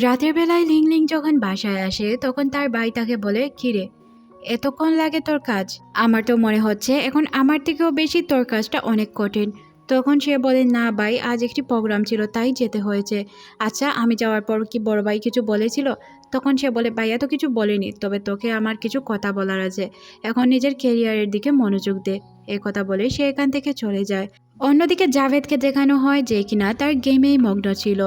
রাতের বেলায় লিং যখন বাসায় আসে, তখন তার ভাই তাকে বলে, কিরে, এতক্ষণ লাগে তোর কাজ। আমার তো মনে হচ্ছে এখন আমার থেকেও বেশি তোর কাজটা অনেক কঠিন। তখন সে বলে, না ভাই আজ একটি প্রোগ্রাম ছিল, তাই যেতে হয়েছে। আচ্ছা আমি যাওয়ার পর কি বড় ভাই কিছু বলেছিল? তখন সে বলে, ভাইয়া তো কিছু বলেনি, তবে তোকে আমার কিছু কথা বলার আছে। এখন নিজের কেরিয়ারের দিকে মনোযোগ দে। এ কথা বলে সে এখান থেকে চলে যায়। অন্যদিকে জাভেদকে দেখানো হয় যে কিনা তার গেমেই মগ্ন ছিল।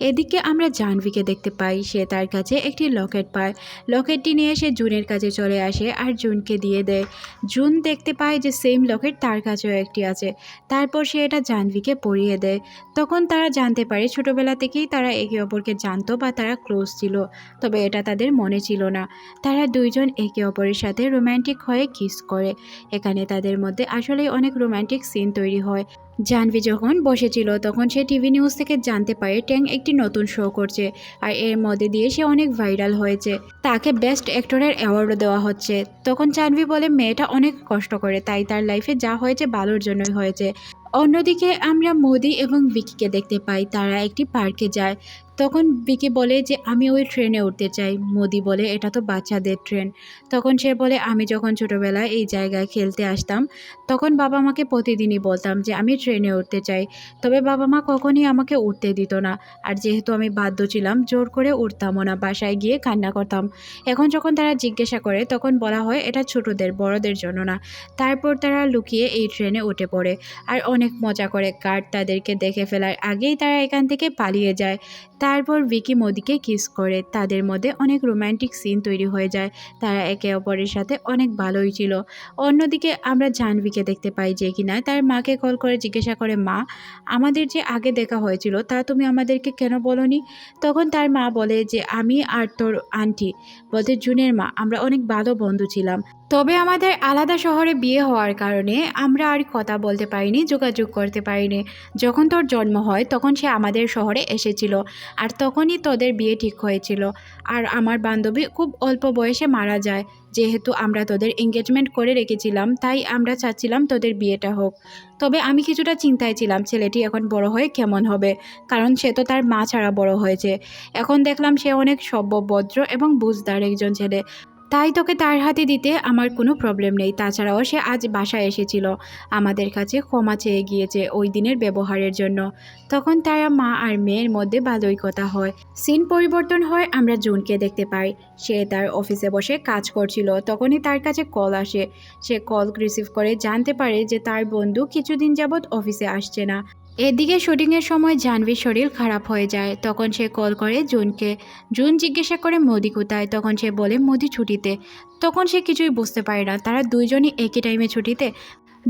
এদিকে আমরা জাহ্নবীকে দেখতে পাই, সে তার কাছে একটি লকেট পায়। লকেটটি নিয়ে সে জুনের কাছে চলে আসে আর জুনকে দিয়ে দেয়। জুন দেখতে পায় যে সেম লকেট তার কাছেও একটি আছে। তারপর সে এটা জাহ্নবীকে পরিয়ে দেয়। তখন তারা জানতে পারে ছোটোবেলা থেকেই তারা একে অপরকে জানতো বা তারা ক্লোজ ছিল, তবে এটা তাদের মনে ছিল না। তারা দুইজন একে অপরের সাথে রোম্যান্টিক হয়ে কিস করে। এখানে তাদের মধ্যে আসলেই অনেক রোম্যান্টিক সিন তৈরি হয়। জাহ্নবী যখন বসেছিল, তখন সে টিভি নিউজ থেকে জানতে পারে ট্যাং একটি নতুন শো করছে আর এর মধ্যে দিয়ে সে অনেক ভাইরাল হয়েছে। তাকে বেস্ট অ্যাক্টরের অ্যাওয়ার্ডও দেওয়া হচ্ছে। তখন জাহ্নবী বলে, মেয়েটা অনেক কষ্ট করে, তাই তার লাইফে যা হয়েছে ভালোর জন্যই হয়েছে। অন্যদিকে আমরা মোদি এবং ভিকিকে দেখতে পাই। তারা একটি পার্কে যায়। তখন ভিকি বলে যে, আমি ওই ট্রেনে উঠতে চাই। মোদি বলে, এটা তো বাচ্চাদের ট্রেন। তখন সে বলে, আমি যখন ছোটোবেলায় এই জায়গায় খেলতে আসতাম, তখন বাবা মাকে প্রতিদিনই বলতাম যে, আমি ট্রেনে উঠতে চাই। তবে বাবা মা কখনই আমাকে উঠতে দিত না। আর যেহেতু আমি বাধ্য ছিলাম, জোর করে উঠতামও না, বাসায় গিয়ে কান্না করতাম। এখন যখন তারা জিজ্ঞাসা করে, তখন বলা হয়, এটা ছোটদের, বড়দের জন্য না। তারপর তারা লুকিয়ে এই ট্রেনে উঠে পড়ে। আর অনেক মজা করে গার্ড তাদেরকে দেখে ফেলার আগেই তারা এখান থেকে পালিয়ে যায়। তারপর ভিকি মোদিকে কিস করে। তাদের মধ্যে অনেক রোম্যান্টিক সিন তৈরি হয়ে যায়। তারা একে অপরের সাথে অনেক ভালোই ছিল। অন্যদিকে আমরা জাহ্নবীকে দেখতে পাই যে কিনা তার মাকে কল করে জিজ্ঞাসা করে, মা, আমাদের যে আগে দেখা হয়েছিল তা তুমি আমাদেরকে কেন বলনি? তখন তার মা বলে যে, আমি আর তোর আন্টি। বলতে, জুনের মা, আমরা অনেক ভালো বন্ধু ছিলাম। তবে আমাদের আলাদা শহরে বিয়ে হওয়ার কারণে আমরা আর কথা বলতে পারিনি, যোগাযোগ করতে পারিনি। যখন তোর জন্ম হয়, তখন সে আমাদের শহরে এসেছিল। আর তখনই তোদের বিয়ে ঠিক হয়েছিল। আর আমার বান্ধবী খুব অল্প বয়সে মারা যায়। যেহেতু আমরা তোদের এঙ্গেজমেন্ট করে রেখেছিলাম, তাই আমরা চাচ্ছিলাম তোদের বিয়েটা হোক। তবে আমি কিছুটা চিন্তায় ছিলাম, ছেলেটি এখন বড় হয়ে কেমন হবে? কারণ সে তো তার মা ছাড়া বড় হয়েছে। এখন দেখলাম সে অনেক সভ্যভদ্র এবং বুঝদার একজন ছেলে। তাই তোকে তার হাতে দিতে আমার কোনো প্রবলেম নেই। তাছাড়াও সে আজ বাসায় এসেছিল। আমাদের কাছে ক্ষমা চেয়ে গিয়েছে ওই দিনের ব্যবহারের জন্য। তখন তারা মা আর মেয়ের মধ্যে ভালোই কথা হয়। সিন পরিবর্তন হয়, আমরা জুনকে দেখতে পাই। সে তার অফিসে বসে কাজ করছিল। তখনই তার কাছে কল আসে। সে কল রিসিভ করে জানতে পারে যে তার বন্ধু কিছুদিন যাবৎ অফিসে আসছে না। এদিকে শুটিংয়ের সময় জাহ্নবীর শরীর খারাপ হয়ে যায়। তখন সে কল করে জুনকে। জুন জিজ্ঞাসা করে, মোদি কোথায়? তখন সে বলে, মোদি ছুটিতে। তখন সে কিছুই বুঝতে পারে না। তারা দুইজনই একই টাইমে ছুটিতে।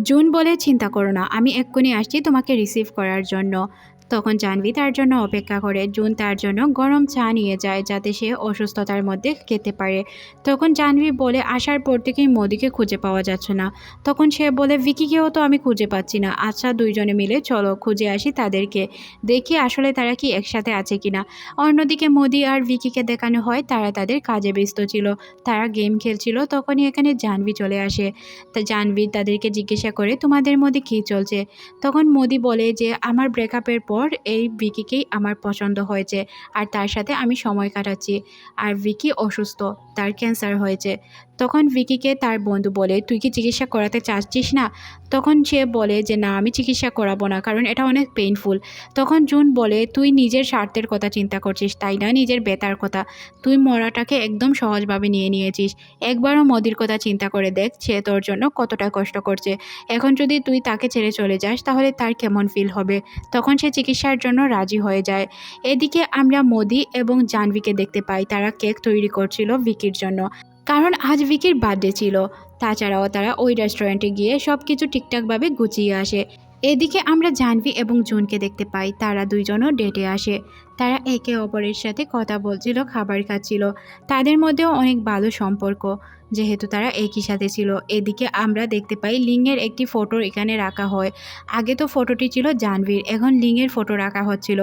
জুন বলে, চিন্তা করো না, আমি এক্ষুনি আসছি তোমাকে রিসিভ করার জন্য। তখন জাহ্নবী তার জন্য অপেক্ষা করে। জুন তার জন্য গরম চা নিয়ে যায় যাতে সে অসুস্থতার মধ্যে খেতে পারে। তখন জাহ্নবী বলে, আসার পর থেকেই মোদিকে খুঁজে পাওয়া যাচ্ছে না। তখন সে বলে, ভিকিকেও তো আমি খুঁজে পাচ্ছি না। আচ্ছা দুইজনে মিলে চলো, খুঁজে আসি তাদেরকে। দেখি আসলে তারা কি একসাথে আছে কিনা। অন্যদিকে মোদি আর ভিকিকে দেখানো হয়, তারা তাদের কাজে ব্যস্ত ছিল। তারা গেম খেলছিল, তখনই এখানে জাহ্নবী চলে আসে। তা জাহ্নবী তাদেরকে জিজ্ঞাসা করে, তোমাদের মধ্যে কী চলছে? তখন মোদি বলে যে, আমার ব্রেকআপের পর এই ভিকিকেই আমার পছন্দ হয়েছে। আর তার সাথে আমি সময় কাটাচ্ছি। আর ভিকি অসুস্থ, তার ক্যান্সার হয়েছে। তখন ভিকিকে তার বন্ধু বলে, তুই কি চিকিৎসা করাতে চাচ্ছিস না? তখন সে বলে যে, না, আমি চিকিৎসা করাবো না, কারণ এটা অনেক পেইনফুল তখন জুন বলে, তুই নিজের স্বার্থের কথা চিন্তা করছিস, তাই না? নিজের বেতার কথা। তুই মরাটাকে একদম সহজভাবে নিয়ে নিয়েছিস। একবারও মোদির কথা চিন্তা করে দেখ, সে তোর জন্য কতটা কষ্ট করছে। এখন যদি তুই তাকে ছেড়ে চলে যাস, তাহলে তার কেমন ফিল হবে? তখন সে চিকিৎসার জন্য রাজি হয়ে যায়। এদিকে আমরা মোদি এবং জাহ্নবীকে দেখতে পাই, তারা কেক তৈরি করছিল ভিকির জন্য। কারণ আজ ভিকির বার্থডে ছিল। তাছাড়াও তারা ওই রেস্টুরেন্টে গিয়ে সব কিছু ঠিকঠাকভাবে গুছিয়ে আসে। এদিকে আমরা জাহ্নবী এবং জুনকে দেখতে পাই, তারা দুইজনও ডেটে আসে। তারা একে অপরের সাথে কথা বলছিল, খাবার খাচ্ছিল। তাদের মধ্যেও অনেক ভালো সম্পর্ক, যেহেতু তারা একই সাথে ছিল। এদিকে আমরা দেখতে পাই লিঙ্গের একটি ফটো এখানে রাখা হয়। আগে তো ফটোটি ছিল জাহ্নবীর, এখন লিঙ্গের ফটো রাখা হচ্ছিল।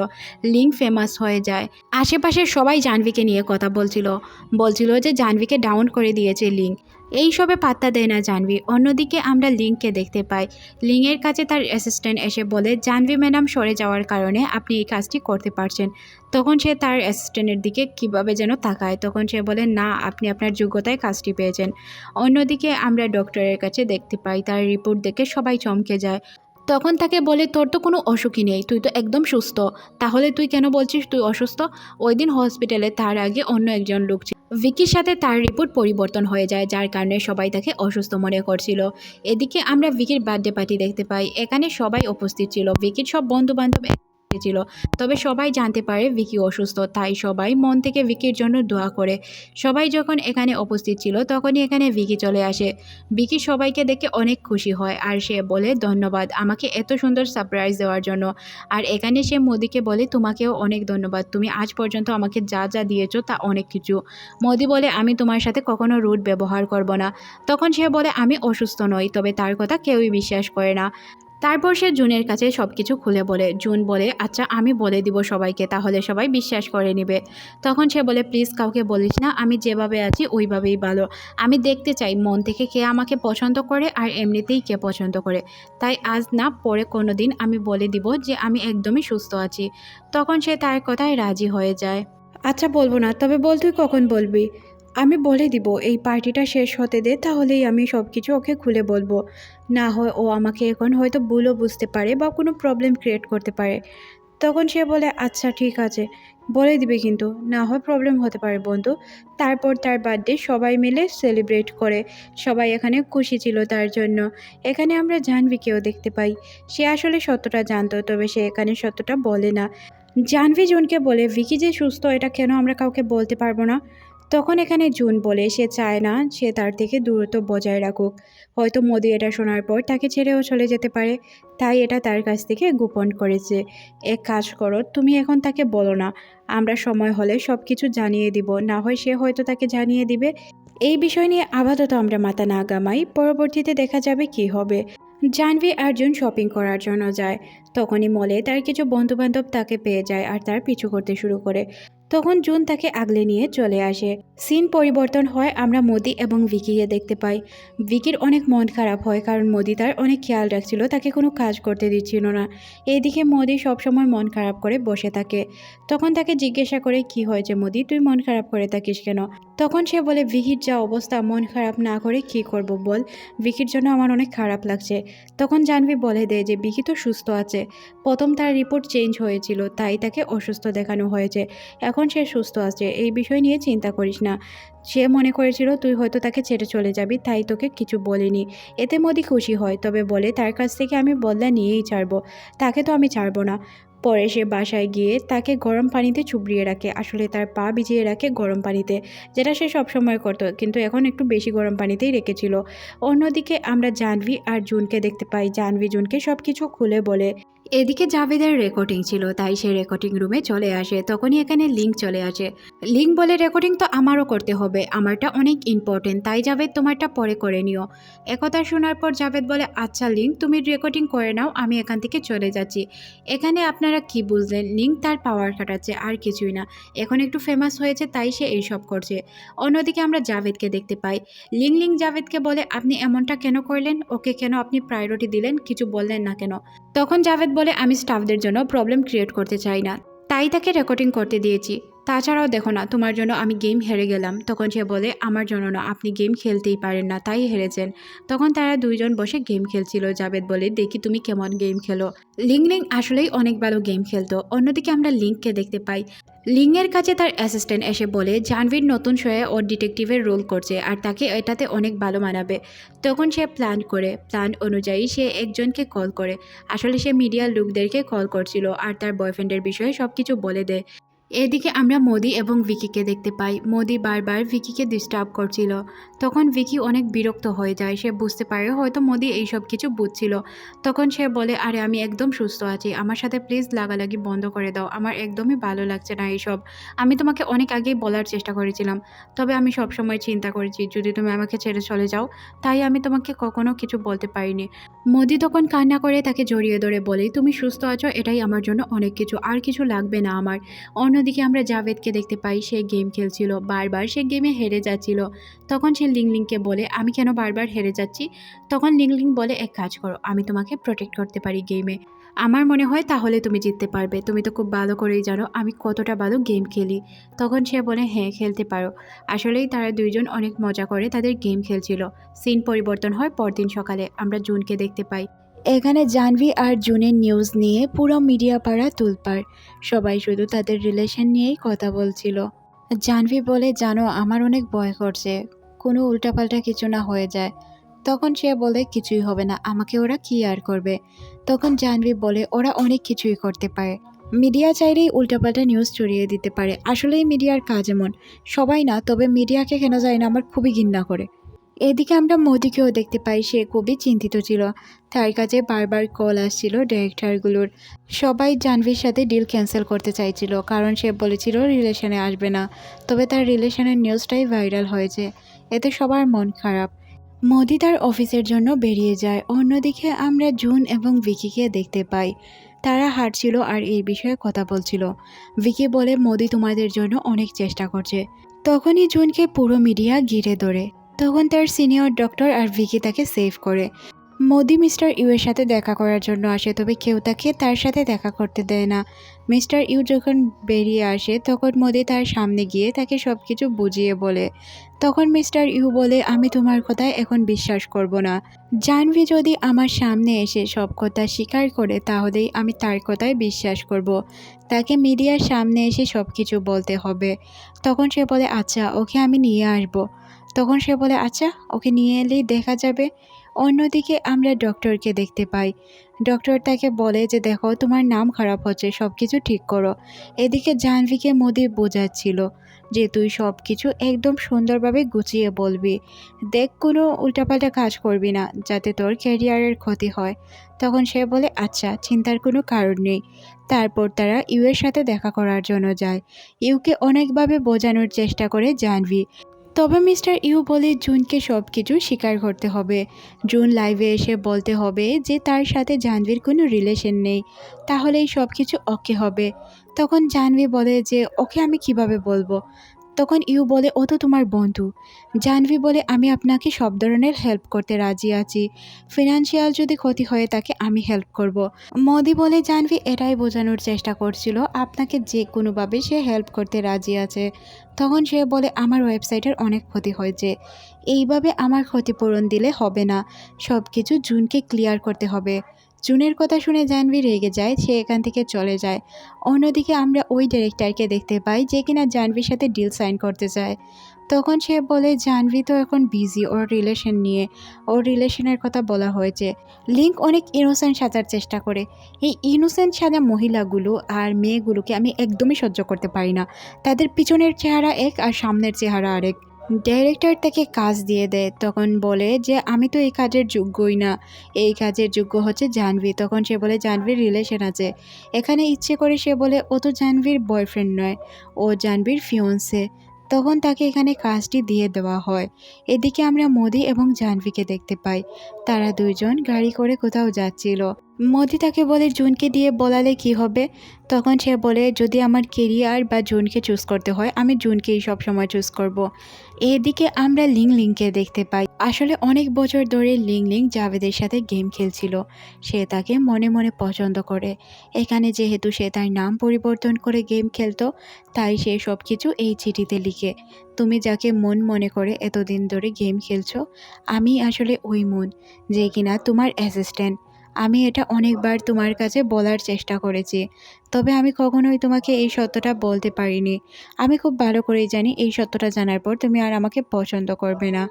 লিঙ্ক ফেমাস হয়ে যায়। আশেপাশের সবাই জাহ্নবীকে নিয়ে কথা বলছিল। বলছিল যে জাহ্নবীকে ডাউন করে দিয়েছে লিঙ্ক এই সবে পাত্তা দেয় না জানভি অন্যদিকে আমরা লিংকে দেখতে পাই। লিংয়ের কাছে তার অ্যাসিস্ট্যান্ট এসে বলে জানভি ম্যাডাম সরে যাওয়ার কারণে আপনি এই কাজটি করতে পারছেন। তখন সে তার অ্যাসিস্ট্যান্টের দিকে কীভাবে যেন তাকায়। তখন সে বলে, না, আপনি আপনার যোগ্যতায় কাজটি পেয়েছেন। অন্যদিকে আমরা ডক্টরের কাছে দেখতে পাই, তার রিপোর্ট দেখে সবাই চমকে যায়। তখন তাকে বলে, তোর তো কোনো অসুখই নেই, তুই তো একদম সুস্থ। তাহলে তুই কেন বলছিস তুই অসুস্থ? ওই দিন হসপিটালে তার আগে অন্য একজন লোক ভিকির সাথে তার রিপোর্ট পরিবর্তন হয়ে যায়, যার কারণে সবাই তাকে অসুস্থ মনে করছিল। এদিকে আমরা ভিকির বার্থডে পার্টি দেখতে পাই। এখানে সবাই উপস্থিত ছিল। ভিকির সব বন্ধু বান্ধব ছিল। তবে সবাই জানতে পারে ভিকি অসুস্থ, তাই সবাই মন থেকে ভিকির জন্য দোয়া করে। সবাই যখন এখানে উপস্থিত ছিল, তখনই এখানে ভিকি চলে আসে। ভিকি সবাইকে দেখে অনেক খুশি হয় আর সে বলে, ধন্যবাদ, আমাকে এত সুন্দর সারপ্রাইজ দেওয়ার জন্য। আর এখানে সে মোদিকে বলে, তোমাকেও অনেক ধন্যবাদ, তুমি আজ পর্যন্ত আমাকে যা যা দিয়েছ তা অনেক কিছু। মোদি বলে, আমি তোমার সাথে কখনো রুট ব্যবহার করব না। তখন সে বলে, আমি অসুস্থ নই, তবে তার কথা কেউই বিশ্বাস করে না। তারপর সে জুনের কাছে সব কিছু খুলে বলে, জুন বলে আচ্ছা আমি বলে দিব সবাইকে, তাহলে সবাই বিশ্বাস করে নেবে। তখন সে বলে, প্লিজ কাউকে বলিস না, আমি যেভাবে আছি, ওইভাবেই ভালো। আমি দেখতে চাই, মন থেকে কে আমাকে পছন্দ করে আর এমনিতেই কে পছন্দ করে। তাই আজ না, পরে কোনো দিন আমি বলে দিব যে আমি একদমই সুস্থ আছি। তখন সে তার কথায় রাজি হয়ে যায়। আচ্ছা বলব না, তবে বল, তুই কখন বলবি? আমি বলে দিব, এই পার্টিটা শেষ হতে দে, তাহলেই আমি সব কিছু ওকে খুলে বলব। না হয় ও আমাকে এখন হয়তো ভুলও বুঝতে পারে বা কোনো প্রবলেম ক্রিয়েট করতে পারে। তখন সে বলে আচ্ছা ঠিক আছে। বলে দিবে কিন্তু, না হয় প্রবলেম হতে পারে, বন্ধু। তারপর তার বার্থডে সবাই মিলে সেলিব্রেট করে। সবাই এখানে খুশি ছিল তার জন্য। এখানে আমরা জাহ্নবীকেও দেখতে পাই। সে আসলে সত্যটা জানতো, তবে সে এখানে সত্যটা বলে না। জাহ্নবী জুনকে বলে, ভিকি যে সুস্থ, এটা কেন আমরা কাউকে বলতে পারব না? তখন এখানে জুন বলে, সে চায় না, সে তার থেকে দূরত্ব বজায় রাখুক। হয়তো মোদি এটা শোনার পর তাকে ছেড়েও চলে যেতে পারে। তাই এটা তার কাছ থেকে গোপন করেছে। এক কাজ করো, তুমি এখন তাকে বলো না। আমরা সময় হলে সব কিছু জানিয়ে দিব। না হয় সে হয়তো তাকে জানিয়ে দিবে। এই বিষয় নিয়ে আপাতত আমরা মাথা না গামাই পরবর্তীতে দেখা যাবে কি হবে। জাহ্নবী আর জুন শপিং করার জন্য যায়। তখনই মলে তার কিছু বন্ধুবান্ধব তাকে পেয়ে যায় আর তার পিছু করতে শুরু করে। তখন জুন তাকে আগলে নিয়ে চলে আসে। সিন পরিবর্তন হয়, আমরা মোদি এবং ভিকিকে দেখতে পাই। ভিকির অনেক মন খারাপ হয়, কারণ মোদি তার অনেক খেয়াল রাখছিল, তাকে কোনো কাজ করতে দিচ্ছিল না। এইদিকে মোদি সবসময় মন খারাপ করে বসে থাকে। তখন তাকে জিজ্ঞাসা করে, কি হয়েছে মোদি? তুই মন খারাপ করে থাকিস কেন? তখন সে বলে, ভিকির যা অবস্থা, মন খারাপ না করে কি করব বল? ভিকির জন্য আমার অনেক খারাপ লাগছে। তখন জানবি বলে দেয় যে, ভিকি তো সুস্থ আছে। প্রথম তার রিপোর্ট চেঞ্জ হয়েছিল, তাই তাকে অসুস্থ দেখানো হয়েছে। এখন সে সুস্থ আছে এই বিষয় নিয়ে চিন্তা করিস না। সে মনে করেছিল, তুই হয়তো তাকে ছেড়ে চলে যাবি, তাই তোকে কিছু বলিনি। এতে মোদি খুশি হয়, তবে বলে, তার কাছ থেকে আমি বদলা নিয়েই ছাড়বো। তাকে তো আমি ছাড়বো না। পরে সে বাসায় গিয়ে তাকে গরম পানিতে চুবড়িয়ে রাখে। আসলে তার পা ভিজিয়ে রাখে গরম পানিতে, যেটা সে সবসময় করতো, কিন্তু এখন একটু বেশি গরম পানিতেই রেখেছিল। অন্যদিকে আমরা জাহ্নবী আর জুনকে দেখতে পাই। জাহ্নবী জুনকে সব কিছু খুলে বলে এদিকে জাভেদের রেকর্ডিং ছিল, তাই সে রেকর্ডিং রুমে চলে আসে। তখনই এখানে লিঙ্ক চলে আসে। লিঙ্ক বলে রেকর্ডিং তো আমারও করতে হবে। আমারটা অনেক ইম্পর্টেন্ট তাই জাভেদ তোমারটা পরে করে নিও। একথা শোনার পর জাভেদ বলে আচ্ছা লিঙ্ক, তুমি রেকর্ডিং করে নাও, আমি এখান থেকে চলে যাচ্ছি। এখানে আপনারা কি বুঝলেন? লিঙ্ক তার পাওয়ার কাটাচ্ছে আর কিছুই না। এখন একটু ফেমাস হয়েছে, তাই সে এইসব করছে। অন্যদিকে আমরা জাভেদকে দেখতে পাই। লিং লিং জাভেদকে বলে, আপনি এমনটা কেন করলেন? ওকে কেন আপনি প্রায়োরিটি দিলেন? কিছু বললেন না কেন? তখন জাভেদ বলে, আমি স্টাফদের জন্য প্রবলেম ক্রিয়েট করতে চাই না। তাই তাকে রেকর্ডিং করতে দিয়েছি। তাছাড়াও দেখো না, তোমার জন্য আমি গেম হেরে গেলাম। তখন সে বলে, আমার জন্য না, আপনি গেম খেলতেই পারেন না। তাই হেরেছেন। তখন তারা দুইজন বসে গেম খেলছিল, জাভেদ বলে, দেখি তুমি কেমন গেম খেলো। লিং লিং আসলেই অনেক ভালো গেম খেলতো। অন্যদিকে আমরা লিঙ্ককে দেখতে পাই। লিংয়ের কাছে তার অ্যাসিস্ট্যান্ট এসে বলে জাহ্নবীর নতুন শোয়ে ওর ডিটেকটিভের রোল করছে আর তাকে এটাতে অনেক ভালো মানাবে। তখন সে প্ল্যান করে প্ল্যান অনুযায়ী সে একজনকে কল করে। আসলে সে মিডিয়ার লোকদেরকে কল করছিল আর তার বয়ফ্রেন্ডের বিষয়ে সব কিছু বলে দেয়। এদিকে আমরা মোদি এবং ভিকিকে দেখতে পাই। মোদি বারবার ভিকিকে ডিস্টার্ব করছিল। তখন ভিকি অনেক বিরক্ত হয়ে যায়। সে বুঝতে পারে হয়তো মোদি এইসব কিছু বুঝছিল। তখন সে বলে, আরে, আমি একদম সুস্থ আছি। আমার সাথে প্লিজ লাগালাগি বন্ধ করে দাও। আমার একদমই ভালো লাগছে না এইসব। আমি তোমাকে অনেক আগেই বলার চেষ্টা করেছিলাম। তবে আমি সবসময় চিন্তা করেছি, যদি তুমি আমাকে ছেড়ে চলে যাও, তাই আমি তোমাকে কখনো কিছু বলতে পারিনি। মোদি তখন কান্না করে তাকে জড়িয়ে ধরে বলে, তুমি সুস্থ আছো, এটাই আমার জন্য অনেক কিছু। আর কিছু লাগবে না আমার। অন্য অন্যদিকে আমরা জাভেদকে দেখতে পাই, সে গেম খেলছিল, বারবার সে গেমে হেরে যাচ্ছিল। তখন সে লিংলিংকে বলে, আমি কেন বারবার হেরে যাচ্ছি? তখন লিংলিং বলে, এক কাজ করো, আমি তোমাকে প্রোটেক্ট করতে পারি গেমে। আমার মনে হয় তাহলে তুমি জিততে পারবে। তুমি তো খুব ভালো করেই জানো, আমি কতটা ভালো গেম খেলি। তখন সে বলে হ্যাঁ খেলতে পারো। আসলেই তারা দুইজন অনেক মজা করে তাদের গেম খেলছিল। সিন পরিবর্তন হয় পরদিন সকালে, আমরা জুনকে দেখতে পাই। এখানে জানভি আর জুনের নিউজ নিয়ে পুরো মিডিয়া পাড়া তুলপার সবাই শুধু তাদের রিলেশন নিয়েই কথা বলছিল। জানভি বলে, জানো, আমার অনেক ভয় করছে। কোনো উল্টাপাল্টা কিছু না হয়ে যায়। তখন সে বলে, কিছুই হবে না, আমাকে ওরা কি আর করবে? তখন জাহ্নবী বলে, ওরা অনেক কিছুই করতে পারে। মিডিয়া চাইলেই উল্টাপাল্টা নিউজ ছড়িয়ে দিতে পারে। আসলেই মিডিয়ার কাজ এমন। সবাই না, তবে মিডিয়াকে কেন যায় না, আমার খুবই ঘৃণা করে। এদিকে আমরা মোদিকেও দেখতে পাই, সে খুবই চিন্তিত ছিল। তার কাছে বারবার কল আসছিল ডিরেক্টরগুলোর সবাই জাহ্নবীর সাথে ডিল ক্যান্সেল করতে চাইছিল, কারণ সে বলেছিল রিলেশনে আসবে না। তবে তার রিলেশনের নিউজটাই ভাইরাল হয়েছে। এতে সবার মন খারাপ। মোদি তার অফিসের জন্য বেরিয়ে যায়। অন্যদিকে আমরা জুন এবং ভিকিকে দেখতে পাই। তারা হাঁটছিল আর এই বিষয়ে কথা বলছিল। ভিকি বলে, মোদি তোমাদের জন্য অনেক চেষ্টা করছে। তখনই জুনকে পুরো মিডিয়া ঘিরে ধরে। তখন তার সিনিয়র ডক্টর আর ভিকি তাকে সেভ করে। মোদি মিস্টার ইউ এর সাথে দেখা করার জন্য আসে, তবে কেউ তাকে তার সাথে দেখা করতে দেয় না। মিস্টার ইউ যখন বেরিয়ে আসে, তখন মোদি তার সামনে গিয়ে তাকে সব কিছু বুঝিয়ে বলে, তখন মিস্টার ইউ বলে, আমি তোমার কথায় এখন বিশ্বাস করব না। জানভি যদি আমার সামনে এসে সব কথা স্বীকার করে, তাহলেই আমি তার কথায় বিশ্বাস করব। তাকে মিডিয়ার সামনে এসে সব কিছু বলতে হবে। তখন সে বলে আচ্ছা ওকে আমি নিয়ে আসব। তখন সে বলে আচ্ছা ওকে নিয়ে এলেই দেখা যাবে। অন্যদিকে আমরা ডক্টরকে দেখতে পাই। ডক্টর তাকে বলে যে, দেখো, তোমার নাম খারাপ হচ্ছে সব কিছু ঠিক করো। এদিকে জাহ্নবীকে মোদি বোঝাচ্ছিল যে, তুই সব কিছু একদম সুন্দরভাবে গুছিয়ে বলবি। দেখ, কোনো উল্টাপাল্টা কাজ করবি না, যাতে তোর ক্যারিয়ারের ক্ষতি হয়। তখন সে বলে আচ্ছা চিন্তার কোনো কারণ নেই। তারপর তারা ইউ এর সাথে দেখা করার জন্য যায়। ইউকে অনেকভাবে বোঝানোর চেষ্টা করে জাহ্নবী। তবে মিস্টার ইউ বলে জুনকে সব কিছু স্বীকার করতে হবে। জুন লাইভে এসে বলতে হবে যে তার সাথে জাহ্নবীর কোনো রিলেশন নেই। তাহলেই সব কিছু ওকে হবে। তখন জাহ্নবী বলে যে, ওকে আমি কীভাবে বলব? তখন ইউ বলে, ও তো তোমার বন্ধু। জাহ্নবী বলে, আমি আপনাকে সব ধরনের হেল্প করতে রাজি আছি। ফিনান্সিয়াল যদি ক্ষতি হয়ে থাকে আমি হেল্প করব। মোদি বলে, জাহ্নবী, এটাই বোঝানোর চেষ্টা করছিল। আপনাকে যে কোনোভাবে সে হেল্প করতে রাজি আছে। তখন সে বলে, আমার ওয়েবসাইটের অনেক ক্ষতি হয়েছে। এইভাবে আমার ক্ষতিপূরণ দিলে হবে না। সব কিছু জুনকে ক্লিয়ার করতে হবে। জুনের কথা শুনে জাহ্নবী রেগে যায়, সে এখান থেকে চলে যায়। অন্যদিকে আমরা ওই ডিরেক্টরকে দেখতে পাই, যে কিনা জাহ্নবীর সাথে ডিল সাইন করতে চায় তখন সে বলে, জাহ্নবী তো এখন বিজি ওর রিলেশন নিয়ে। ওর রিলেশনের কথা বলা হয়েছে। লিঙ্ক অনেক ইনোসেন্ট সাজার চেষ্টা করে। এই ইনোসেন্ট সাজা মহিলাগুলো আর মেয়েগুলোকে আমি একদমই সহ্য করতে পারি না। তাদের পিছনের চেহারা এক আর সামনের চেহারা আরেক। ডাইরেক্টর তাকে কাজ দিয়ে দেয়, তখন বলে যে, আমি তো এই কাজের যোগ্যই না। এই কাজের যোগ্য হচ্ছে জাহ্নবী। তখন সে বলে, জাহ্নবীর রিলেশন আছে। এখানে ইচ্ছে করে সে বলে, ও তো জাহ্নবীর বয়ফ্রেন্ড নয়, ও জাহ্নবীর ফিয়ন্সে তখন তাকে এখানে কাজটি দিয়ে দেওয়া হয়। এদিকে আমরা মোদি এবং জাহ্নবীকে দেখতে পাই। তারা দুইজন গাড়ি করে কোথাও যাচ্ছিল। মোদি তাকে বলে জুনকে দিয়ে বলালে কি হবে? তখন সে বলে, যদি আমার কেরিয়ার বা জুনকে চুজ করতে হয়, আমি জুনকেই সবসময় চুজ করব। এদিকে আমরা লিং লিংকে দেখতে পাই, আসলে অনেক বছর ধরে লিং লিং জাভেদের সাথে গেম খেলছিল। সে তাকে মনে মনে পছন্দ করে। এখানে যেহেতু সে তার নাম পরিবর্তন করে গেম খেলতো, তাই সে সব কিছু এই চিঠিতে লিখে, তুমি যাকে মন মনে করে এতদিন ধরে গেম খেলছো, আমি আসলে ওই মন, যে কিনা তোমার অ্যাসিস্ট্যান্ট আমি এটা অনেকবার তোমার কাছে বলার চেষ্টা করেছি, তবে আমি কখনোই তোমাকে এই সত্যটা বলতে পারিনি। আমি খুব ভালো করেই জানি এই সত্যটা জানার পর তুমি আর আমাকে পছন্দ করবে না।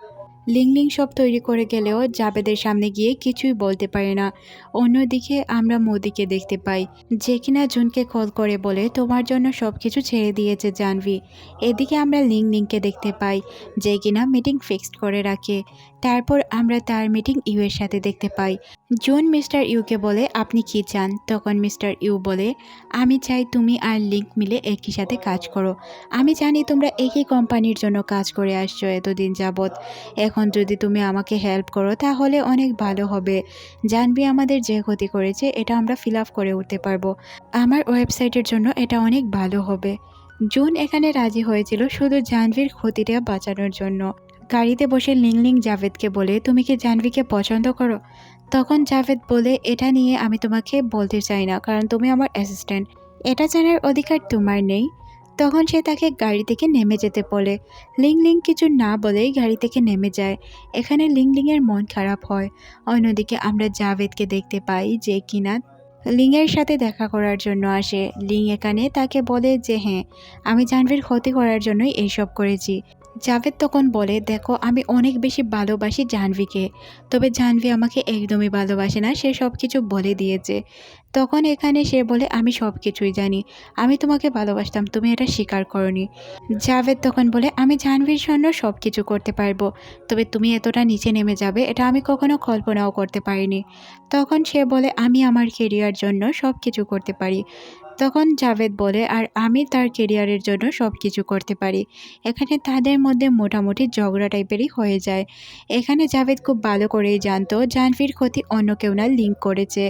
লিংলিং সব তৈরি করে গেলেও জাবেদের সামনে গিয়ে কিছুই বলতে পারে না। অন্যদিকে আমরা মোদিকে দেখতে পাই, যে কিনা জুনকে কল করে বলে তোমার জন্য সব কিছু ছেড়ে দিয়েছে জানভি এদিকে আমরা লিং লিংকে দেখতে পাই, যে কিনা মিটিং ফিক্সড করে রাখে। তারপর আমরা তার মিটিং ইউ এর সাথে দেখতে পাই। জুন মিস্টার ইউকে বলে, আপনি কি চান? তখন মিস্টার ইউ বলে, আমি চাই তুমি আর লিঙ্ক মিলে একই সাথে কাজ করো। আমি জানি তোমরা একই কোম্পানির জন্য কাজ করে আসছো এতদিন যাবৎ। এখন যদি তুমি আমাকে হেল্প করো, তাহলে অনেক ভালো হবে। জানবি আমাদের যে ক্ষতি করেছে, এটা আমরা ফিল আপ করে উঠতে পারব। আমার ওয়েবসাইটের জন্য এটা অনেক ভালো হবে। জুন এখানে রাজি হয়েছিল, শুধু জাহ্নবীর ক্ষতিটা বাঁচানোর জন্য। গাড়িতে বসে লিংলিং জাভেদকে বলে, তুমি কি জাহ্নবীকে পছন্দ করো? তখন জাভেদ বলে, এটা নিয়ে আমি তোমাকে বলতে চাই না, কারণ তুমি আমার অ্যাসিস্ট্যান্ট এটা জানার অধিকার তোমার নেই। তখন সে তাকে গাড়ি থেকে নেমে যেতে বলে। লিং লিং কিছু না বলেই গাড়ি থেকে নেমে যায়। এখানে লিং লিংয়ের মন খারাপ হয়। অন্যদিকে আমরা জাভেদকে দেখতে পাই যে কিনা লিংয়ের সাথে দেখা করার জন্য আসে। লিং এখানে তাকে বলে যে হ্যাঁ আমি জাহ্নবীর ক্ষতি করার জন্যই এইসব করেছি। জাভেদ তখন বলে, দেখো, আমি অনেক বেশি ভালোবাসি জাহ্নবীকে। তবে জাহ্নবী আমাকে একদমই ভালোবাসে না, সে সব কিছু বলে দিয়েছে। তখন এখানে সে বলে, আমি সব কিছুই জানি। আমি তোমাকে ভালোবাসতাম, তুমি এটা স্বীকার করনি। জাভেদ তখন বলে, আমি জাহ্নবীর জন্য সব কিছু করতে পারব, তবে তুমি এতটা নিচে নেমে যাবে, এটা আমি কখনো কল্পনাও করতে পারিনি। তখন সে বলে, আমি আমার কেরিয়ার জন্য সব কিছু করতে পারি। তখন জাভেদ বলে, আর আমি তার কেরিয়ারের জন্য সব কিছু করতে পারি। এখানে তাদের মধ্যে মোটামুটি ঝগড়া টাইপেরই হয়ে যায়। এখানে জাভেদ খুব ভালো করেই জানতো জাহ্নবীর ক্ষতি অন্য কেউ না লিঙ্ক করেছে।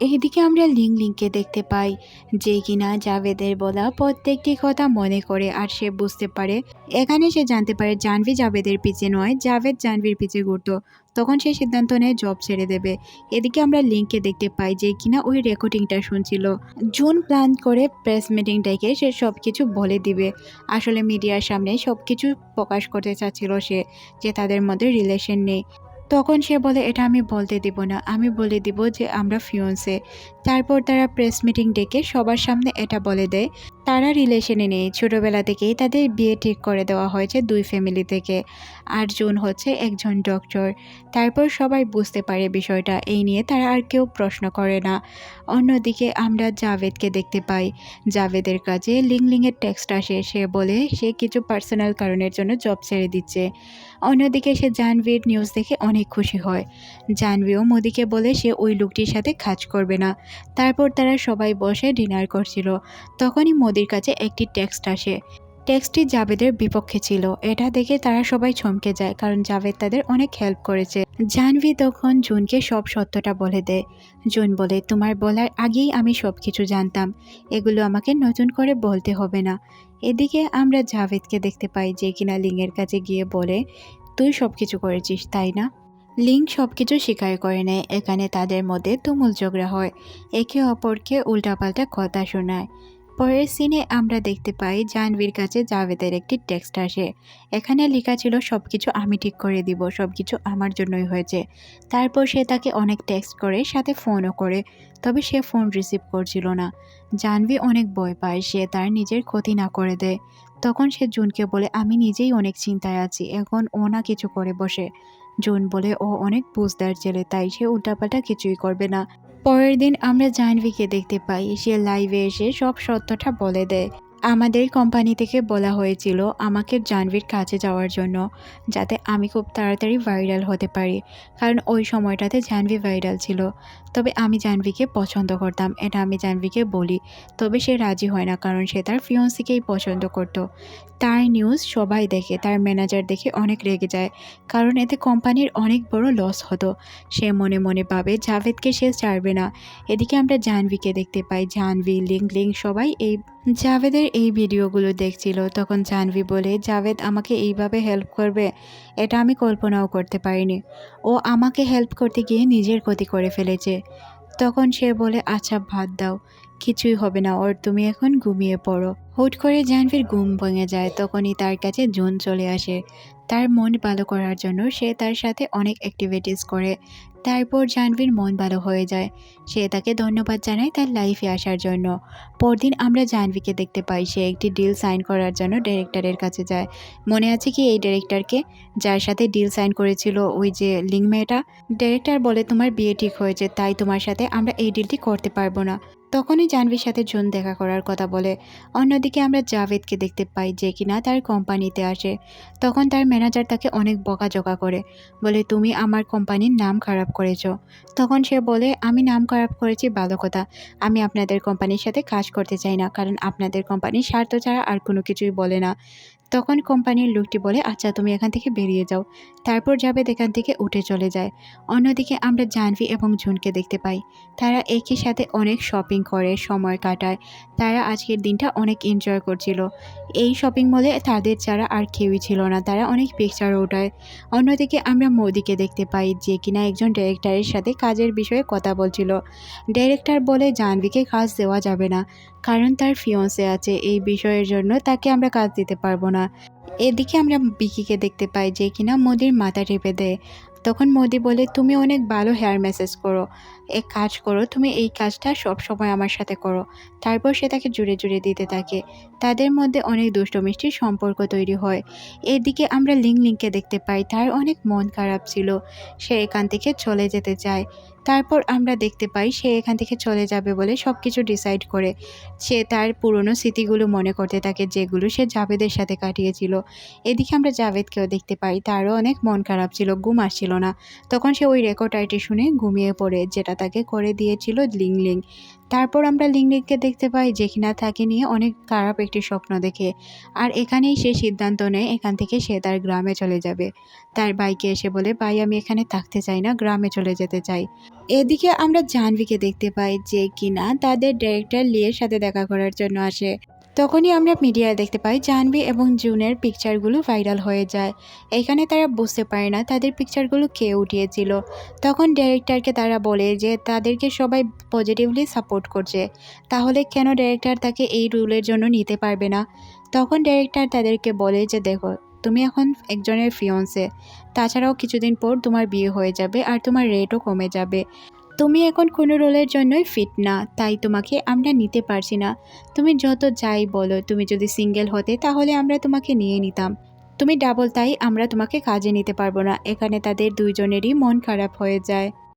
এইদিকে আমরা লিং লিংকে দেখতে পাই যে কিনা জাভেদের বলা প্রত্যেকটি কথা মনে করে আর সে বুঝতে পারে। এখানে সে জানতে পারে জাহ্নবী জাভেদের পিছে নয়, জাভেদ জাহ্নবীর পিছে ঘুরতো। তখন সে সিদ্ধান্ত নেয় জব ছেড়ে দেবে। এদিকে আমরা লিঙ্কে দেখতে পাই যে কিনা ওই রেকর্ডিংটা শুনছিল। জুন প্ল্যান করে প্রেস মিটিং ডেকে সে সব কিছু বলে দিবে। আসলে মিডিয়ার সামনে সব কিছু প্রকাশ করতে চাচ্ছিল সে, যে তাদের মধ্যে রিলেশন নেই। তখন সে বলে, এটা আমি বলতে দিব না। আমি বলে দিব যে আমরা ফিয়ন্সে তারপর তারা প্রেস মিটিং ডেকে সবার সামনে এটা বলে দেয়। তারা রিলেশনে নেই। ছোটোবেলা থেকেই তাদের বিয়ে ঠিক করে দেওয়া হয়েছে দুই ফ্যামিলি থেকে। আর জুন হচ্ছে একজন ডক্টর তারপর সবাই বুঝতে পারে বিষয়টা। এই নিয়ে তারা আর কেউ প্রশ্ন করে না। অন্যদিকে আমরা জাভেদকে দেখতে পাই। জাভেদের কাছে লিংলিংয়ের টেক্সট আসে। সে বলে, সে কিছু পার্সোনাল কারণের জন্য জব ছেড়ে দিচ্ছে। অন্যদিকে সে জাহ্নবীর নিউজ দেখে অনেক খুশি হয়। জাহ্নবীও মোদিকে বলে সে ওই লোকটির সাথে কাজ করবে না। তারপর তারা সবাই বসে ডিনার করছিল। তখনই মোদির কাছে একটি টেক্সট আসে। টেক্সটটি জাভেদের বিপক্ষে ছিল। এটা দেখে তারা সবাই চমকে যায়, কারণ জাভেদ তাদের অনেক হেল্প করেছে। জাহ্নবী তখন জুনকে সব সত্যটা বলে দেয়। জুন বলে, তোমার বলার আগেই আমি সব কিছু জানতাম। এগুলো আমাকে নতুন করে বলতে হবে না। এদিকে আমরা জাভেদকে দেখতে পাই যে কিনা লিংয়ের কাছে গিয়ে বলে তুই সব কিছু করেছিস, তাই না? লিঙ্ক সব কিছু স্বীকার করে নেয়। এখানে তাদের মধ্যে তুমুল ঝগড়া হয়। একে অপরকে উল্টাপাল্টা কথা শোনায়। পরের সিনে আমরা দেখতে পাই জাহ্নবীর কাছে জাভেদের একটি টেক্সট আসে। এখানে লেখা ছিল সব কিছু আমি ঠিক করে দিব সব কিছু আমার জন্যই হয়েছে। তারপর সে তাকে অনেক টেক্সট করে, সাথে ফোনও করে, তবে সে ফোন রিসিভ করছিল না। জাহ্নবী অনেক ভয় পায়, সে তার নিজের ক্ষতি না করে দেয়। তখন সে জুনকে বলে, আমি নিজেই অনেক চিন্তায় আছি, এখন ও না কিছু করে বসে। জুন বলে, ও অনেক বুঝদার ছেলে, তাই সে উল্টাপাল্টা কিছুই করবে না। পরের দিন আমরা জাহ্নবীকে দেখতে পাই, সে লাইভে এসে সব সত্যটা বলে দেয়। আমাদের কোম্পানি থেকে বলা হয়েছিল আমাকে জাহ্নবীর কাছে যাওয়ার জন্য, যাতে আমি খুব তাড়াতাড়ি ভাইরাল হতে পারি। কারণ ওই সময়টাতে জাহ্নবী ভাইরাল ছিল। তবে আমি জাহ্নবীকে পছন্দ করতাম, এটা আমি জাহ্নবীকে বলি। তবে সে রাজি হয় না, কারণ সে তার ফিয়ন্সিকেই পছন্দ করত। তার নিউজ সবাই দেখে, তার ম্যানেজার দেখে অনেক রেগে যায়। কারণ এতে কোম্পানির অনেক বড় লস হতো। সে মনে মনে পাবে জাভেদকে সে ছাড়বে না। এদিকে আমরা জাহ্নবীকে দেখতে পাই জাহ্নবী লিং লিং সবাই এই জাভেদের এই ভিডিওগুলো দেখছিল, তখন জাহ্নবী বলে, জাভেদ আমাকে এইভাবে হেল্প করবে, এটা আমি কল্পনাও করতে পারিনি। ও আমাকে হেল্প করতে গিয়ে নিজের ক্ষতি করে ফেলেছে। তখন সে বলে আচ্ছা ভাত দাও, কিছুই হবে না, ওর তুমি এখন ঘুমিয়ে পড়ো। হুট করে জাহ্নবীর ঘুম ভেঙে যায়, তখনই তার কাছে জুন চলে আসে। তার মন ভালো করার জন্য সে তার সাথে অনেক অ্যাক্টিভিটিস করে। তারপর জাহ্নবীর মন ভালো হয়ে যায়। সে তাকে ধন্যবাদ জানায় তার লাইফে আসার জন্য। পরদিন আমরা জাহ্নবীকে দেখতে পাই, সে একটি ডিল সাইন করার জন্য ডিরেক্টরের কাছে যায়। মনে আছে কি এই ডিরেক্টরকে যার সাথে ডিল সাইন করেছিল ওই যে লিঙ্ক মেয়েটা? ডিরেক্টর বলে, তোমার বিয়ে ঠিক হয়েছে, তাই তোমার সাথে আমরা এই ডিলটি করতে পারব না। তখনই জাহ্নবীর সাথে জুন দেখা করার কথা বলে। অন্যদিকে আমরা জাভেদকে দেখতে পাই, যে কিনা তার কোম্পানিতে আসে। তখন তার ম্যানেজার তাকে অনেক বকাঝকা করে। বলে, তুমি আমার কোম্পানির নাম খারাপ করেছ। তখন সে বলে, আমি নাম খারাপ করেছি ভালো কথা আমি আপনাদের কোম্পানির সাথে কাজ করতে চাই না, কারণ আপনাদের কোম্পানি স্বার্থ ছাড়া আর কোনো কিছুই বলে না। তখন কোম্পানির লোকটি বলে আচ্ছা তুমি এখান থেকে বেরিয়ে যাও। তারপর জাভেদ এখান থেকে উঠে চলে যায়। অন্যদিকে আমরা জাহ্নবী এবং জুনকে দেখতে পাই। তারা একই সাথে অনেক শপিং করে, সময় কাটায়। তারা আজকের দিনটা অনেক এনজয় করছিল। এই শপিং মলে তাদের ছাড়া আর কেউই ছিল না। তারা অনেক পিকচার ওঠায়। অন্যদিকে আমরা মোদিকে দেখতে পাই, যে কিনা একজন ডাইরেক্টরের সাথে কাজের বিষয়ে কথা বলছিল। ডাইরেক্টর বলে, জাহ্নবীকে কাজ দেওয়া যাবে না। কারণ তার ফিয়ন্সে আছে এই বিষয়ের জন্য তাকে আমরা কাজ দিতে পারব না। এদিকে আমরা বিকিকে দেখতে পাই যে কিনা মোদির মাথা টেপে দেয়। তখন মোদি বলে, তুমি অনেক ভালো হেয়ার ম্যাসেজ করো। এক কাজ করো, তুমি এই কাজটা সব সময় আমার সাথে করো। তারপর সে তাকে জুড়ে জুড়ে দিতে থাকে। তাদের মধ্যে অনেক দুষ্ট মিষ্টির সম্পর্ক তৈরি হয়। এদিকে আমরা লিং লিংকে দেখতে পাই, তার অনেক মন খারাপ ছিল। সে এখান থেকে চলে যেতে চায়। তারপর আমরা দেখতে পাই সে এখান থেকে চলে যাবে বলে সব কিছু ডিসাইড করে। সে তার পুরনো স্মৃতিগুলো মনে করতে থাকে যেগুলো সে জাভেদের সাথে কাটিয়েছিল। এদিকে আমরা জাভেদকেও দেখতে পাই, তারও অনেক মন খারাপ ছিল, ঘুম আসছিল না। তখন সে ওই রেকর্ডারটি শুনে ঘুমিয়ে পড়ে, যেটা তাকে করে দিয়েছিল লিং লিং তারপর আমরা লিঙ্গিককে দেখতে পাই যে কিনা তাকে নিয়ে অনেক খারাপ একটি স্বপ্ন দেখে। আর এখানেই সে সিদ্ধান্ত নেয়, এখান থেকে সে তার গ্রামে চলে যাবে। তার বাইকে এসে বলে, ভাই, আমি এখানে থাকতে চাই না, গ্রামে চলে যেতে চাই। এদিকে আমরা জাহ্নবীকে দেখতে পাই যে কিনা তাদের ডিরেক্টর লিয়ের সাথে দেখা করার জন্য আসে। তখনই আমরা মিডিয়ায় দেখতে পাই জাহ্নবী এবং জুনের পিকচারগুলো ভাইরাল হয়ে যায়। এখানে তারা বুঝতে পারে না তাদের পিকচারগুলো কে উঠিয়েছিল। তখন ডিরেক্টরকে তারা বলে যে, তাদেরকে সবাই পজিটিভলি সাপোর্ট করছে। তাহলে কেন ডিরেক্টর তাকে এই রুলের জন্য নিতে পারবে না? তখন ডিরেক্টর তাদেরকে বলে যে, দেখো, তুমি এখন একজনের ফিয়ন্সে তাছাড়াও কিছুদিন পর তোমার বিয়ে হয়ে যাবে আর তোমার রেটও কমে যাবে। তুমি এখন কোনো রোলের জন্যই ফিট না, তাই তোমাকে আমরা নিতে পারছি না। তুমি যত যাই বলো, তুমি যদি সিঙ্গেল হতে, তাহলে আমরা তোমাকে নিয়ে নিতাম। তুমি ডাবল তাই আমরা তোমাকে কাজে নিতে পারব না। এখানে তাদের দুইজনেরই মন খারাপ হয়ে যায়।